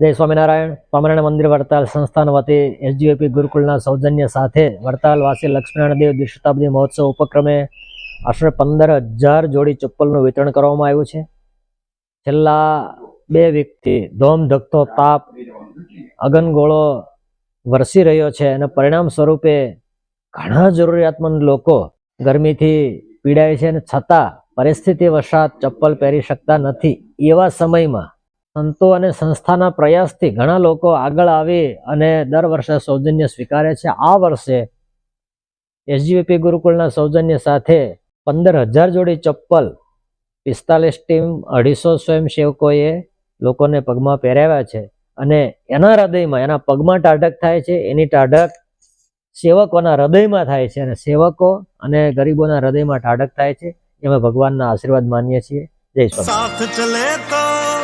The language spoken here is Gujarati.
જય સ્વામિનારાયણ. સ્વામિનારાયણ મંદિર વડતાલ સંસ્થાન વતી એસજીઓપી ગુરુકુળના સૌજન્ય સાથે વડતાલવાસી લક્ષ્મીનારાયણ દેવ દ્વિશતાબ્દી મહોત્સવ ઉપક્રમે આશરે પંદર હજાર જોડી ચપ્પલનું વિતરણ કરવામાં આવ્યું છે. છેલ્લા બે વીકથી ધોમ ધકતો તાપ, અગનગોળો વરસી રહ્યો છે અને પરિણામ સ્વરૂપે ઘણા જરૂરિયાતમંદ લોકો ગરમીથી પીડાય છે અને છતાં પરિસ્થિતિ વસાત ચપ્પલ પહેરી શકતા નથી. એવા સમયમાં સંતો અને સંસ્થાના પ્રયાસથી ઘણા લોકો આગળ આવી અને દર વર્ષે સૌજન્ય સ્વીકારે છે. આ વર્ષે એસજીવીપી ગુરુકુળના સૌજન્ય સાથે પંદર હજાર જોડી ચપ્પલ, પિસ્તાલીસ ટીમ, અઢીસો સ્વયંસેવકોએ લોકોને પગમાં પહેરાવ્યા છે અને એના હૃદયમાં, એના પગમાં ટાઢક થાય છે. એની ટાઢક સેવકોના હૃદયમાં થાય છે અને સેવકો અને ગરીબોના હૃદયમાં ટાઢક થાય છે. એમાં ભગવાનના આશીર્વાદ માનીએ છીએ. જય સ્વામી